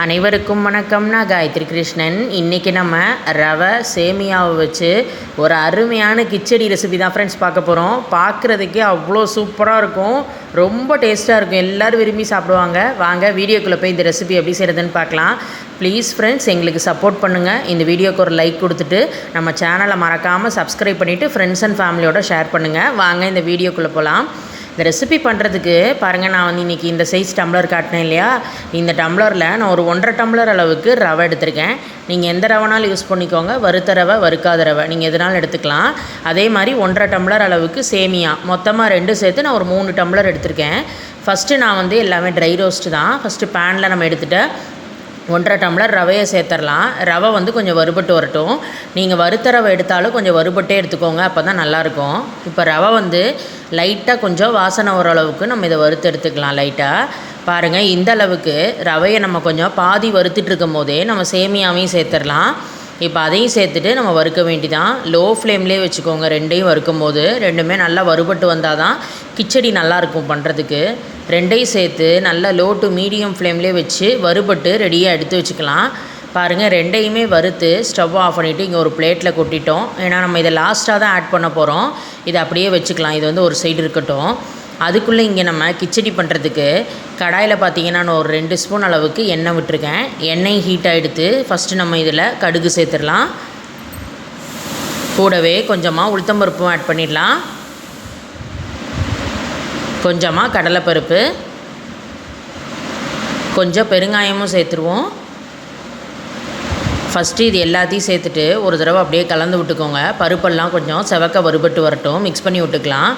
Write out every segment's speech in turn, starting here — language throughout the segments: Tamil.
அனைவருக்கும் வணக்கம்னா காயத்ரி கிருஷ்ணன். இன்றைக்கி நம்ம ரவை சேமியாவை வச்சு ஒரு அருமையான கிச்சடி ரெசிபி தான் ஃப்ரெண்ட்ஸ் பார்க்க போகிறோம் பார்க்குறதுக்கே அவ்வளோ சூப்பராக இருக்கும். ரொம்ப டேஸ்ட்டாக இருக்கும். எல்லோரும் விரும்பி சாப்பிடுவாங்க. வாங்க வீடியோக்குள்ளே போய் இந்த ரெசிபி எப்படி செய்கிறதுன்னு பார்க்கலாம். ப்ளீஸ் ஃப்ரெண்ட்ஸ் எங்களுக்கு சப்போர்ட் பண்ணுங்கள் இந்த வீடியோக்கு ஒரு லைக் கொடுத்துட்டு நம்ம சேனலை மறக்காமல் சப்ஸ்கிரைப் பண்ணிவிட்டு ஃப்ரெண்ட்ஸ் அண்ட் ஃபேமிலியோட ஷேர் பண்ணுங்கள் வாங்க இந்த வீடியோக்குள்ளே போகலாம் இந்த ரெசிபி பண்ணுறதுக்கு பாருங்கள் நான் வந்து இன்றைக்கி இந்த சைஸ் டம்ளர் காட்டினேன் இல்லையா? இந்த டம்ளரில் நான் ஒரு ஒன்றரை டம்ளர் அளவுக்கு ரவை எடுத்திருக்கேன். நீங்கள் எந்த ரவைனாலும் யூஸ் பண்ணிக்கோங்க. வறுத்த ரவை வறுக்காத ரவை. நீங்கள் எதுனாலும் எடுத்துக்கலாம். அதே மாதிரி ஒன்றரை டம்ளர் அளவுக்கு சேமியா. மொத்தமாக ரெண்டு சேர்த்து நான் ஒரு மூணு டம்ளர் எடுத்திருக்கேன். ஃபஸ்ட்டு நான் வந்து எல்லாமே ட்ரை ரோஸ்ட்டு தான். ஃபஸ்ட்டு பேனில் நம்ம எடுத்துகிட்டு ஒன்றரை டம்ளர் ரவையை சேர்த்துடலாம் ரவை வந்து கொஞ்சம் வறுபட்டு வரட்டும். நீங்கள் வறுத்த ரவை எடுத்தாலும் கொஞ்சம் வறுபட்டே எடுத்துக்கோங்க. அப்போ தான் நல்லாயிருக்கும். இப்போ ரவை வந்து லைட்டாக கொஞ்சம் வாசனை ஓரளவுக்கு நம்ம இதை வறுத்து எடுத்துக்கலாம் லைட்டாக பாருங்கள் இந்த அளவுக்கு ரவையை நம்ம கொஞ்சம் பாதி வறுத்துட்டு இருக்கும் போதே நம்ம சேமியாவையும் சேர்த்துடலாம் இப்போ அதையும் சேர்த்துட்டு நம்ம வறுக்க வேண்டிதான். லோ ஃப்ளேம்லேயே வச்சுக்கோங்க ரெண்டையும் வறுக்கும் போது ரெண்டுமே நல்லா வறுபட்டு வந்தால் தான் கிச்சடி நல்லாயிருக்கும் பண்ணுறதுக்கு ரெண்டையும் சேர்த்து நல்லா லோ டு மீடியம் ஃப்ளேம்லேயே வச்சு வறுபட்டு ரெடியாக எடுத்து வச்சுக்கலாம். பாருங்கள் ரெண்டையுமே வறுத்து ஸ்டவ் ஆஃப் பண்ணிவிட்டு இங்கே ஒரு பிளேட்டில் கொட்டிட்டோம். ஏன்னா நம்ம இதை லாஸ்ட்டாக தான் ஆட் பண்ண போகிறோம் இதை அப்படியே வச்சுக்கலாம். இது வந்து ஒரு சைடு இருக்கட்டும். அதுக்குள்ளே இங்கே நம்ம கிச்சடி பண்ணுறதுக்கு கடாயில் பார்த்தீங்கன்னா நான் ஒரு ரெண்டு ஸ்பூன் அளவுக்கு எண்ணெய் விட்டுருக்கேன். எண்ணெய் ஹீட் ஆகிடுத்து ஃபஸ்ட்டு நம்ம இதில் கடுகு சேர்த்துடலாம். கூடவே கொஞ்சமாக உளுத்தம்பருப்பும் ஆட் பண்ணிடலாம். கொஞ்சமாக கடலைப்பருப்பு. கொஞ்சம் பெருங்காயமும் சேர்த்துருவோம். ஃபஸ்ட்டு இது எல்லாத்தையும் சேர்த்துட்டு ஒரு தடவை அப்படியே கலந்து விட்டுக்கோங்க. பருப்பெல்லாம் கொஞ்சம் செவக்க வறுபட்டு வரட்டும். மிக்ஸ் பண்ணி விட்டுக்கலாம்.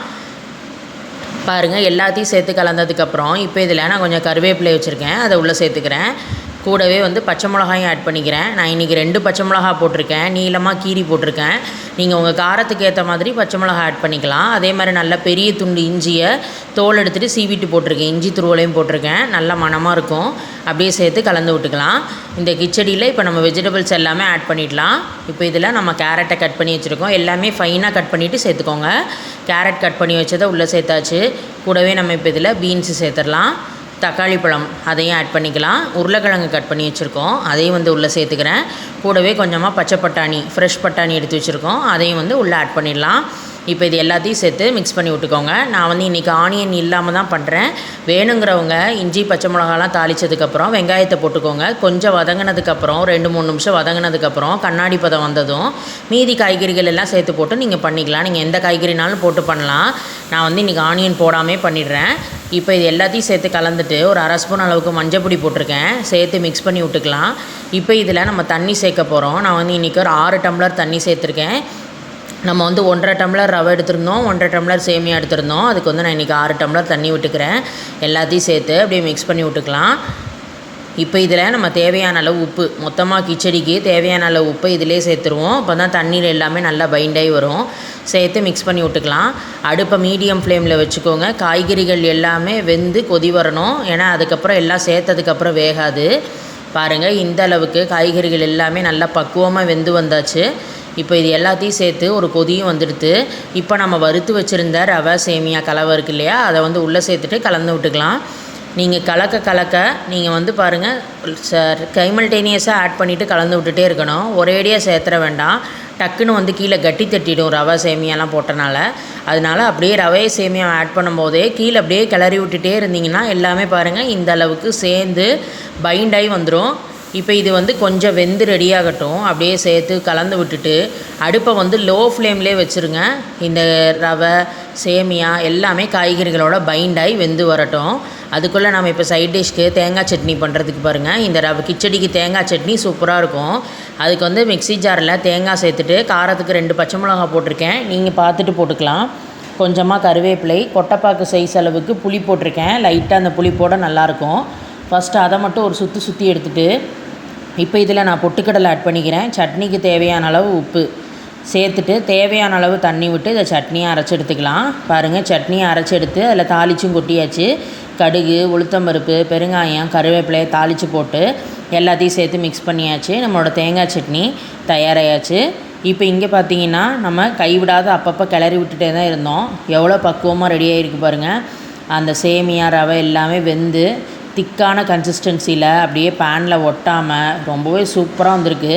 பாருங்கள் எல்லாத்தையும் சேர்த்து கலந்ததுக்கப்புறம் இப்போ இதில் நான் கொஞ்சம் கருவேப்பிலை வச்சுருக்கேன் அதை உள்ளே சேர்த்துக்கிறேன். கூடவே வந்து பச்சை மிளகாயும் ஆட் பண்ணிக்கிறேன். நான் இன்றைக்கி ரெண்டு பச்சை மிளகா போட்டிருக்கேன். நீளமாக கீரி போட்டிருக்கேன். நீங்கள் உங்கள் காரத்துக்கு ஏற்ற மாதிரி பச்சை மிளகா ஆட் பண்ணிக்கலாம். அதே மாதிரி நல்ல பெரிய துண்டு இஞ்சியை தோல் எடுத்துகிட்டு சீவிட்டு போட்டிருக்கேன். இஞ்சி துருவலையும் போட்டிருக்கேன். நல்ல மணமாக இருக்கும். அப்படியே சேர்த்து கலந்து விட்டுக்கலாம். இந்த கிச்சடியில் இப்போ நம்ம வெஜிடபிள்ஸ் எல்லாமே ஆட் பண்ணிடலாம். இப்போ இதில் நம்ம கேரட்டை கட் பண்ணி வச்சுருக்கோம். எல்லாமே ஃபைனாக கட் பண்ணிவிட்டு சேர்த்துக்கோங்க. கேரட் கட் பண்ணி வச்சதை உள்ளே சேர்த்தாச்சு. கூடவே நம்ம இப்போ இதில் பீன்ஸு சேர்த்துடலாம். தக்காளி பழம் அதையும் ஆட் பண்ணிக்கலாம். உருளைக்கிழங்கு கட் பண்ணி வச்சுருக்கோம். அதையும் வந்து உள்ளே சேர்த்துக்கிறேன். கூடவே கொஞ்சமாக பச்சை பட்டாணி ஃப்ரெஷ் பட்டாணி எடுத்து வச்சுருக்கோம். அதையும் வந்து உள்ளே ஆட் பண்ணிடலாம். இப்போ இது எல்லாத்தையும் சேர்த்து மிக்ஸ் பண்ணி விட்டுக்கோங்க. நான் வந்து இன்றைக்கி ஆனியன் இல்லாமல் தான் பண்ணுறேன் வேணுங்கிறவங்க இஞ்சி பச்சை மிளகாலாம் தாளித்ததுக்கப்புறம் வெங்காயத்தை போட்டுக்கோங்க. கொஞ்சம் வதங்கினதுக்கப்புறம் ரெண்டு மூணு நிமிஷம் வதங்கினதுக்கப்புறம் கண்ணாடி பதம் வந்ததும் மீதி காய்கறிகள் எல்லாம் சேர்த்து போட்டு நீங்கள் பண்ணிக்கலாம். நீங்கள் எந்த காய்கறினாலும் போட்டு பண்ணலாம். நான் வந்து இன்றைக்கி ஆனியன் போடாமே பண்ணிடுறேன். இப்போ இது எல்லாத்தையும் சேர்த்து கலந்துட்டு ஒரு அரை ஸ்பூன் அளவுக்கு மஞ்சள் பொடி போட்டிருக்கேன். சேர்த்து மிக்ஸ் பண்ணி விட்டுக்கலாம். இப்போ இதில் நம்ம தண்ணி சேர்க்க போகிறோம் நான் வந்து இன்றைக்கி ஒரு ஆறு டம்ளர் தண்ணி சேர்த்துருக்கேன். நம்ம வந்து ஒன்றரை டம்ளர் ரவை எடுத்திருந்தோம். ஒன்றரை டம்ளர் சேமியா எடுத்திருந்தோம். அதுக்கு வந்து நான் இன்றைக்கி ஆறு டம்ளர் தண்ணி விட்டுக்கிறேன். எல்லாத்தையும் சேர்த்து அப்படியே மிக்ஸ் பண்ணி விட்டுக்கலாம். இப்போ இதில் நம்ம தேவையான அளவு உப்பு மொத்தமாக கிச்சடிக்கு தேவையான அளவு உப்பு இதிலே சேர்த்துருவோம். அப்போ தான் தண்ணீர் எல்லாமே நல்லா பைண்டாகி வரும். சேர்த்து மிக்ஸ் பண்ணி விட்டுக்கலாம். அடுப்பை மீடியம் ஃப்ளேமில் வச்சுக்கோங்க. காய்கறிகள் எல்லாமே வெந்து கொதி வரணும். ஏன்னா அதுக்கப்புறம் எல்லாம் சேர்த்ததுக்கப்புறம் வேகாது. பாருங்கள் இந்த அளவுக்கு காய்கறிகள் எல்லாமே நல்லா பக்குவமாக வெந்து வந்தாச்சு. இப்போ இது எல்லாத்தையும் சேர்த்து ஒரு கொதியும் வந்துடுது. இப்போ நம்ம வறுத்து வச்சுருந்த ரவை சேமியா கலவை இருக்கு இல்லையா? அதை வந்து உள்ளே சேர்த்துட்டு கலந்து விட்டுக்கலாம். நீங்கள் கலக்க கலக்க நீங்கள் வந்து பாருங்கள் சார் கைமல்டேனியஸாக ஆட் பண்ணிவிட்டு கலந்து விட்டுட்டே இருக்கணும். ஒரேடியாக சேர்த்துற வேண்டாம். டக்குன்னு வந்து கீழே கட்டி தட்டிடும் ரவை சேமியாலாம் போட்டனால. அதனால் அப்படியே ரவையை சேமியா ஆட் பண்ணும்போதே கீழே அப்படியே கிளறி விட்டுட்டே இருந்தீங்கன்னா எல்லாமே பாருங்கள் இந்த அளவுக்கு சேர்ந்து பைண்டாகி வந்துடும் இப்போ இது வந்து கொஞ்சம் வெந்து ரெடியாகட்டும் அப்படியே சேர்த்து கலந்து விட்டுட்டு அடுப்பை வந்து லோ ஃப்ளேம்லேயே வச்சுருங்க. இந்த ரவை சேமியா எல்லாமே காய்கறிகளோட பைண்டாகி வெந்து வரட்டும். அதுக்குள்ளே நம்ம இப்போ சைட் டிஷ்க்கு தேங்காய் சட்னி பண்ணுறதுக்கு பாருங்கள் இந்த ரவை கிச்சடிக்கு தேங்காய் சட்னி சூப்பராக இருக்கும். அதுக்கு வந்து மிக்சி ஜாரில் தேங்காய் சேர்த்துட்டு காரத்துக்கு ரெண்டு பச்சை மிளகா போட்டிருக்கேன். நீங்கள் பார்த்துட்டு போட்டுக்கலாம். கொஞ்சமாக கருவேப்பிலை கொட்டைப்பாக்கு சைஸ் அளவுக்கு புளி போட்டிருக்கேன். லைட்டாக அந்த புளிப்போட நல்லாயிருக்கும் ஃபஸ்ட்டு அதை மட்டும் ஒரு சுற்றி சுற்றி எடுத்துகிட்டு இப்போ இதில் நான் பொட்டுக்கடலை ஆட் பண்ணிக்கிறேன். சட்னிக்கு தேவையான அளவு உப்பு சேர்த்துட்டு தேவையான அளவு தண்ணி விட்டு இதை சட்னியை அரைச்சி எடுத்துக்கலாம். பாருங்கள் சட்னியை அரைச்சி எடுத்து அதில் தாளிச்சும் கொட்டியாச்சு. கடுகு உளுத்தம்பருப்பு பெருங்காயம் கருவேப்பிலையை தாளித்து போட்டு எல்லாத்தையும் சேர்த்து மிக்ஸ் பண்ணியாச்சு. நம்மளோட தேங்காய் சட்னி தயாராகியாச்சு இப்போ இங்கே பார்த்தீங்கன்னா நம்ம கைவிடாத அப்பப்போ கிளறி விட்டுட்டே தான் இருந்தோம். எவ்வளோ பக்குவமாக ரெடி ஆகிருக்கு பாருங்கள் அந்த சேமியா ரவை எல்லாமே வெந்து திக்கான கன்சிஸ்டன்சியில் அப்படியே பேனில் ஒட்டாமல் ரொம்பவே சூப்பராக வந்திருக்கு.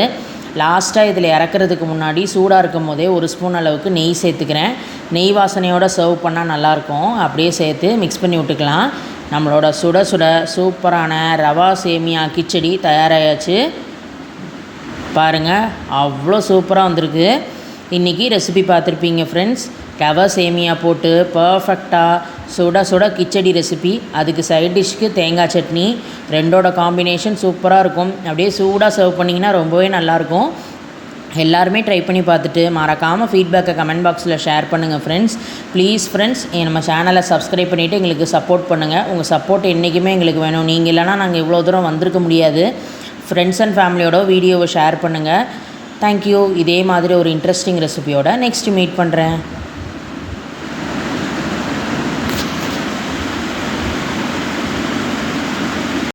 லாஸ்ட்டாக இதில் இறக்குறதுக்கு முன்னாடி சூடாக இருக்கும் போதே ஒரு ஸ்பூன் அளவுக்கு நெய் சேர்த்துக்கிறேன். நெய் வாசனையோடு சர்வ் பண்ணால் நல்லாயிருக்கும். அப்படியே சேர்த்து மிக்ஸ் பண்ணி விட்டுக்கலாம். நம்மளோட சுட சுட சூப்பரான ரவா சேமியா கிச்சடி தயாராகியாச்சு பாருங்கள் அவ்வளோ சூப்பராக வந்திருக்கு. இன்றைக்கி ரெசிபி பார்த்துருப்பீங்க ஃப்ரெண்ட்ஸ் ரவா சேமியா போட்டு பர்ஃபெக்டாக சுட சுட கிச்சடி ரெசிபி அதுக்கு சைட் டிஷ்க்கு தேங்காய் சட்னி. ரெண்டோட காம்பினேஷன் சூப்பராக இருக்கும். அப்படியே சூடாக சர்வ் பண்ணிங்கன்னா ரொம்பவே நல்லாயிருக்கும். எல்லாருமே ட்ரை பண்ணி பார்த்துட்டு மறக்காமல் ஃபீட்பேக்கை கமெண்ட் பாக்ஸில் ஷேர் பண்ணுங்கள் ஃப்ரெண்ட்ஸ் ப்ளீஸ் ஃப்ரெண்ட்ஸ் நம்ம சேனலை சப்ஸ்கிரைப் பண்ணிவிட்டு எங்களுக்கு சப்போர்ட் பண்ணுங்கள் உங்கள் சப்போர்ட் என்றைக்குமே எங்களுக்கு வேணும். நீங்கள் இல்லைனா நாங்கள் இவ்வளோ தூரம் வந்திருக்க முடியாது. ஃப்ரெண்ட்ஸ் அண்ட் ஃபேமிலியோட வீடியோவை ஷேர் பண்ணுங்கள் தேங்க்யூ இதே மாதிரி ஒரு இன்ட்ரெஸ்டிங் ரெசிபியோட நெக்ஸ்ட் மீட் பண்ணுறேன்